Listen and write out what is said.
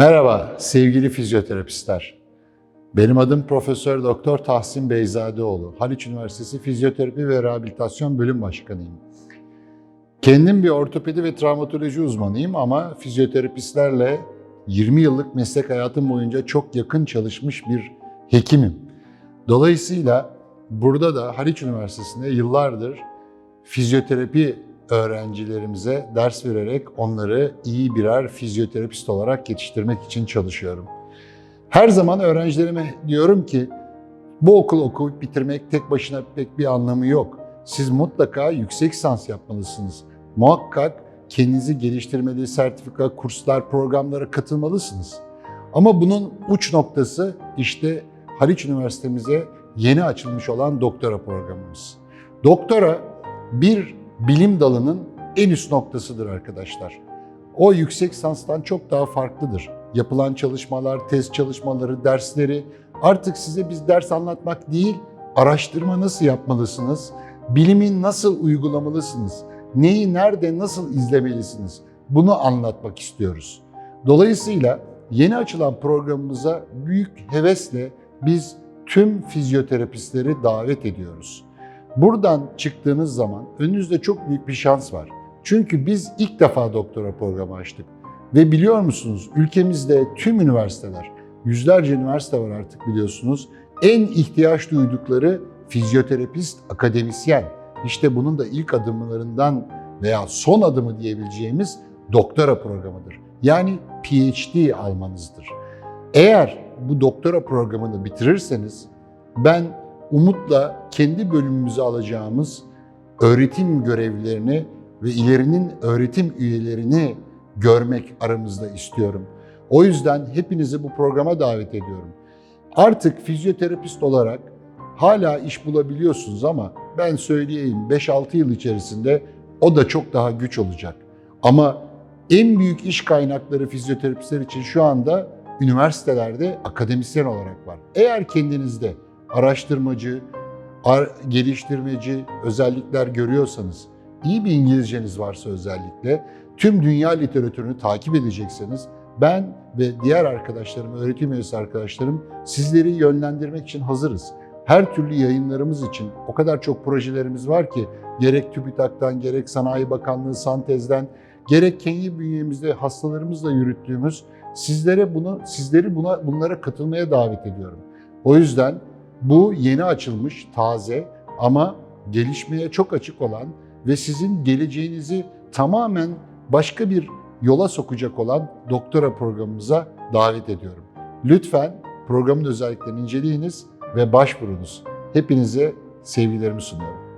Merhaba sevgili fizyoterapistler. Benim adım Profesör Doktor Tahsin Beyzadeoğlu. Haliç Üniversitesi Fizyoterapi ve Rehabilitasyon Bölüm Başkanıyım. Kendim bir ortopedi ve travmatoloji uzmanıyım ama fizyoterapistlerle 20 yıllık meslek hayatım boyunca çok yakın çalışmış bir hekimim. Dolayısıyla burada da Haliç Üniversitesi'nde yıllardır fizyoterapi öğrencilerimize ders vererek onları iyi birer fizyoterapist olarak yetiştirmek için çalışıyorum. Her zaman öğrencilerime diyorum ki bu okul okuyup bitirmek tek başına pek bir anlamı yok. Siz mutlaka yüksek lisans yapmalısınız. Muhakkak kendinizi geliştirmeli, sertifika, kurslar, programlara katılmalısınız. Ama bunun uç noktası işte Haliç Üniversitemize yeni açılmış olan doktora programımız. Doktora bir bilim dalının en üst noktasıdır arkadaşlar. O yüksek lisanstan çok daha farklıdır. Yapılan çalışmalar, test çalışmaları, dersleri artık size biz ders anlatmak değil, araştırma nasıl yapmalısınız, bilimi nasıl uygulamalısınız, neyi nerede nasıl izlemelisiniz bunu anlatmak istiyoruz. Dolayısıyla yeni açılan programımıza büyük hevesle biz tüm fizyoterapistleri davet ediyoruz. Buradan çıktığınız zaman önünüzde çok büyük bir şans var. Çünkü biz ilk defa doktora programı açtık. Ve biliyor musunuz ülkemizde tüm üniversiteler, yüzlerce üniversite var artık biliyorsunuz. En ihtiyaç duydukları fizyoterapist, akademisyen. İşte bunun da ilk adımlarından veya son adımı diyebileceğimiz doktora programıdır. Yani PhD almanızdır. Eğer bu doktora programını bitirirseniz ben umutla kendi bölümümüze alacağımız öğretim görevlilerini ve ilerinin öğretim üyelerini görmek aramızda istiyorum. O yüzden hepinizi bu programa davet ediyorum. Artık fizyoterapist olarak hala iş bulabiliyorsunuz ama ben söyleyeyim 5-6 yıl içerisinde o da çok daha güç olacak. Ama en büyük iş kaynakları fizyoterapistler için şu anda üniversitelerde akademisyen olarak var. Eğer kendinizde araştırmacı, ar- geliştirmeci özellikler görüyorsanız, iyi bir İngilizceniz varsa özellikle, tüm dünya literatürünü takip edecekseniz ben ve diğer arkadaşlarım, öğretim üyesi arkadaşlarım sizleri yönlendirmek için hazırız. Her türlü yayınlarımız için o kadar çok projelerimiz var ki gerek TÜBİTAK'tan, gerek Sanayi Bakanlığı, Santez'den, gerek kendi bünyemizde hastalarımızla yürüttüğümüz sizlere bunu sizleri buna bunlara katılmaya davet ediyorum. O yüzden bu yeni açılmış, taze ama gelişmeye çok açık olan ve sizin geleceğinizi tamamen başka bir yola sokacak olan doktora programımıza davet ediyorum. Lütfen programın özelliklerini inceleyiniz ve başvurunuz. Hepinize sevgilerimi sunuyorum.